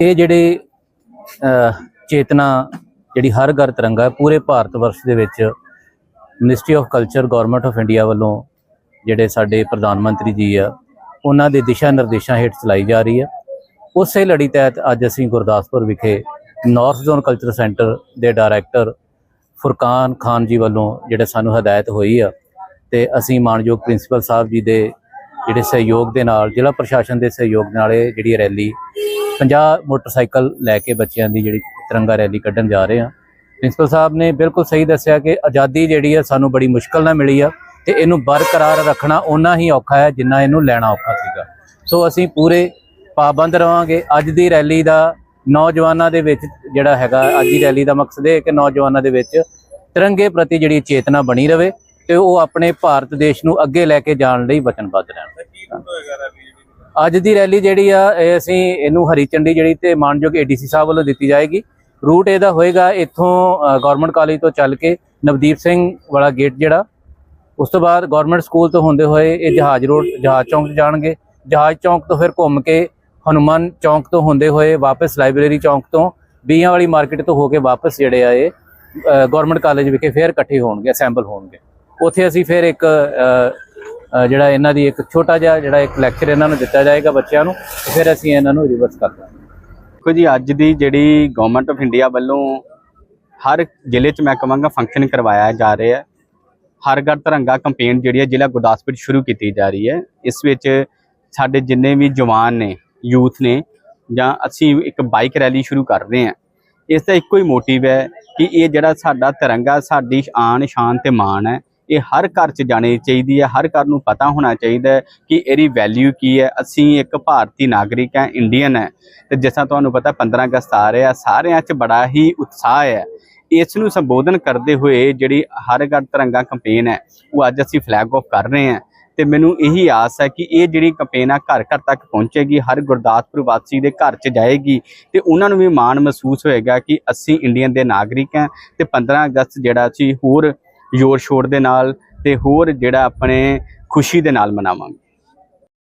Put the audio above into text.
ਇਹ ਜਿਹੜੇ ਚੇਤਨਾ ਜਿਹੜੀ ਹਰ ਘਰ ਤਿਰੰਗਾ ਪੂਰੇ ਭਾਰਤ ਵਰਸ਼ ਦੇ ਵਿੱਚ ministry of culture government of India ਵੱਲੋਂ ਜਿਹੜੇ ਸਾਡੇ ਪ੍ਰਧਾਨ ਮੰਤਰੀ ਜੀ ਆ, ਉਹਨਾਂ ਦੇ ਦਿਸ਼ਾ ਨਿਰਦੇਸ਼ਾਂ ਹੇਠ ਚਲਾਈ ਜਾ ਰਹੀ ਹੈ। ਉਸੇ ਲੜੀ ਤਹਿਤ ਅੱਜ ਅਸੀਂ ਗੁਰਦਾਸਪੁਰ ਵਿਖੇ ਨਾਰਥ ਜ਼ੋਨ ਕਲਚਰ ਸੈਂਟਰ ਦੇ ਡਾਇਰੈਕਟਰ ਫੁਰਕਾਨ ਖਾਨ ਜੀ ਵੱਲੋਂ ਜਿਹੜੇ ਸਾਨੂੰ ਹਦਾਇਤ ਹੋਈ ਆ, ਤੇ ਅਸੀਂ ਮਾਨਯੋਗ ਪ੍ਰਿੰਸੀਪਲ ਸਾਹਿਬ ਜੀ ਦੇ ਜਿਹੜੇ ਸਹਿਯੋਗ ਦੇ ਨਾਲ, ਜ਼ਿਲ੍ਹਾ ਪ੍ਰਸ਼ਾਸਨ ਦੇ ਸਹਿਯੋਗ ਨਾਲ ਇਹ ਜਿਹੜੀ ਰੈਲੀ 50 ਮੋਟਰਸਾਈਕਲ ਲੈ ਕੇ ਬੱਚਿਆਂ ਦੀ ਜਿਹੜੀ ਤਿਰੰਗਾ ਰੈਲੀ ਕੱਢਣ ਜਾ ਰਹੇ ਆ ਪ੍ਰਿੰਸੀਪਲ ਸਾਹਿਬ ਨੇ ਬਿਲਕੁਲ ਸਹੀ ਦੱਸਿਆ ਕਿ ਆਜ਼ਾਦੀ ਜਿਹੜੀ ਆ ਸਾਨੂੰ ਬੜੀ ਮੁਸ਼ਕਲ ਨਾਲ ਮਿਲੀ ਆ ਤੇ ਇਹਨੂੰ ਬਰਕਰਾਰ ਰੱਖਣਾ ਓਨਾ ਹੀ ਔਖਾ ਹੈ ਜਿੰਨਾ ਇਹਨੂੰ ਲੈਣਾ ਔਖਾ ਸੀਗਾ। ਸੋ ਅਸੀਂ ਪੂਰੇ ਪਾਬੰਦ ਰਵਾਂਗੇ। ਅੱਜ ਦੀ ਰੈਲੀ ਦਾ ਨੌਜਵਾਨਾਂ ਦੇ ਵਿੱਚ ਜਿਹੜਾ ਹੈਗਾ, ਅੱਜ ਦੀ ਰੈਲੀ ਦਾ ਮਕਸਦ ਇਹ ਹੈ ਕਿ ਨੌਜਵਾਨਾਂ ਦੇ ਵਿੱਚ ਤਿਰੰਗੇ ਪ੍ਰਤੀ ਜਿਹੜੀ ਚੇਤਨਾ ਬਣੀ ਰਵੇ ਤੇ ਉਹ ਆਪਣੇ ਭਾਰਤ ਦੇਸ਼ ਨੂੰ ਅੱਗੇ ਲੈ ਕੇ ਜਾਣ ਲਈ ਵਚਨਬੱਧ ਰਹਿਣ। ਅੱਜ ਦੀ ਰੈਲੀ ਜਿਹੜੀ ਆ, ਇਹ ਅਸੀਂ ਇਹਨੂੰ ਹਰੀ ਚੰਡੀ ਜਿਹੜੀ ਤੇ ਮਾਨਯੋਗ ਏਡੀਸੀ ਸਾਹਿਬ ਵੱਲੋਂ ਦਿੱਤੀ ਜਾਏਗੀ। ਰੂਟ ਇਹਦਾ ਹੋਏਗਾ ਇੱਥੋਂ ਗਵਰਨਮੈਂਟ ਕਾਲਜ ਤੋਂ ਚੱਲ ਕੇ ਨਵਦੀਪ ਸਿੰਘ ਵਾਲਾ ਗੇਟ ਜਿਹੜਾ। ਉਸ ਤੋਂ ਬਾਅਦ ਗਵਰਨਮੈਂਟ ਸਕੂਲ ਤੋਂ ਹੁੰਦੇ ਹੋਏ ਇਹ ਜਹਾਜ਼ ਰੋਡ, ਜਹਾਜ਼ ਚੌਂਕ 'ਚ ਜਾਣਗੇ। ਜਹਾਜ਼ ਚੌਂਕ ਤੋਂ ਫਿਰ ਘੁੰਮ ਕੇ ਹਨੂਮਾਨ ਚੌਂਕ ਤੋਂ ਹੁੰਦੇ ਹੋਏ ਵਾਪਸ ਲਾਇਬ੍ਰੇਰੀ ਚੌਂਕ ਤੋਂ ਬੀਆਂ ਵਾਲੀ ਮਾਰਕੀਟ ਤੋਂ ਹੋ ਕੇ ਵਾਪਸ ਜਿਹੜੇ ਆ ਇਹ ਗਵਰਨਮੈਂਟ ਕਾਲਜ ਵਿਖੇ ਫਿਰ ਇਕੱਠੇ ਹੋਣਗੇ ਅਸੈਂਬਲ ਹੋਣਗੇ। ਉੱਥੇ ਅਸੀਂ ਫਿਰ ਇੱਕ ਜਿਹੜਾ ਇਹਨਾਂ ਦੀ ਇੱਕ ਛੋਟਾ ਜਿਹਾ ਜਿਹੜਾ ਇੱਕ ਲੈਕਚਰ ਇਹਨਾਂ ਨੂੰ ਦਿੱਤਾ ਜਾਏਗਾ ਬੱਚਿਆਂ ਨੂੰ, ਫਿਰ ਅਸੀਂ ਇਹਨਾਂ ਨੂੰ ਰਿਵਰਸ ਕਰ ਦਾਂਗੇ। ਦੇਖੋ ਜੀ, ਅੱਜ ਦੀ ਜਿਹੜੀ ਗਵਰਨਮੈਂਟ ਆਫ ਇੰਡੀਆ ਵੱਲੋਂ ਹਰ ਜ਼ਿਲ੍ਹੇ 'ਚ ਮੈਂ ਕਹਾਂਗਾ ਫੰਕਸ਼ਨ ਕਰਵਾਇਆ ਜਾ ਰਿਹਾ ਹੈ। ਹਰ ਘਰ ਤਿਰੰਗਾ ਕੰਪੇਨ ਜਿਹੜੀ ਹੈ, ਜ਼ਿਲ੍ਹਾ ਗੁਰਦਾਸਪੁਰ 'ਚ ਸ਼ੁਰੂ ਕੀਤੀ ਜਾ ਰਹੀ ਹੈ। ਇਸ ਵਿੱਚ ਸਾਡੇ ਜਿੰਨੇ ਵੀ ਜਵਾਨ ਨੇ ਯੂਥ ਨੇ, ਜਾਂ ਅਸੀਂ ਇੱਕ ਬਾਈਕ ਰੈਲੀ ਸ਼ੁਰੂ ਕਰ ਰਹੇ ਹਾਂ। ਇਸ ਦਾ ਇੱਕੋ ਹੀ ਮੋਟਿਵ ਹੈ ਕਿ ਇਹ ਜਿਹੜਾ ਸਾਡਾ ਤਿਰੰਗਾ, ਸਾਡੀ ਆਨ ਸ਼ਾਨ ਤੇ ਮਾਣ ਹੈ ਇਹ ਹਰ ਘਰ 'ਚ ਜਾਣੀ ਚਾਹੀਦੀ ਹੈ, ਹਰ ਘਰ ਨੂੰ ਪਤਾ ਹੋਣਾ ਚਾਹੀਦਾ ਹੈ ਕਿ ਇਹਦੀ ਵੈਲਿਊ ਕੀ ਹੈ। ਅਸੀਂ ਇੱਕ ਭਾਰਤੀ ਨਾਗਰਿਕ ਹੈ ਇੰਡੀਅਨ ਹੈ ਤੇ ਜਿਸ ਤਰ੍ਹਾਂ ਤੁਹਾਨੂੰ ਪਤਾ 15 ਅਗਸਤ ਆ ਰਿਹਾ, ਸਾਰਿਆਂ 'ਚ ਬੜਾ ਹੀ ਉਤਸ਼ਾਹ ਹੈ। ਇਸ ਨੂੰ ਸੰਬੋਧਨ ਕਰਦੇ ਹੋਏ ਜਿਹੜੀ ਹਰ ਘਰ ਤਿਰੰਗਾ ਕੈਂਪੇਨ ਹੈ, ਉਹ ਅੱਜ ਅਸੀਂ ਫਲੈਗ ਆਫ ਕਰ ਰਹੇ ਹਾਂ ਤੇ ਮੈਨੂੰ ਇਹੀ ਆਸ ਹੈ ਕਿ ਇਹ ਜਿਹੜੀ ਕੈਂਪੇਨ ਆ, ਘਰ ਘਰ ਤੱਕ ਪਹੁੰਚੇਗੀ, ਹਰ ਗੁਰਦਾਸਪੁਰ ਵਾਸੀ ਦੇ ਘਰ 'ਚ ਜਾਏਗੀ ਤੇ ਉਹਨਾਂ ਨੂੰ ਵੀ ਮਾਣ ਮਹਿਸੂਸ ਹੋਏਗਾ ਕਿ ਅਸੀਂ ਇੰਡੀਅਨ ਦੇ ਨਾਗਰਿਕ ਹਾਂ ਤੇ 15 ਅਗਸਤ ਜਿਹੜਾ ਸੀ ਹੋਰ ਜ਼ੋਰ ਸ਼ੋਰ ਦੇ ਨਾਲ ਤੇ ਹੋਰ ਜਿਹੜਾ ਆਪਣੇ ਖੁਸ਼ੀ ਦੇ ਨਾਲ ਮਨਾਵਾਂਗੇ।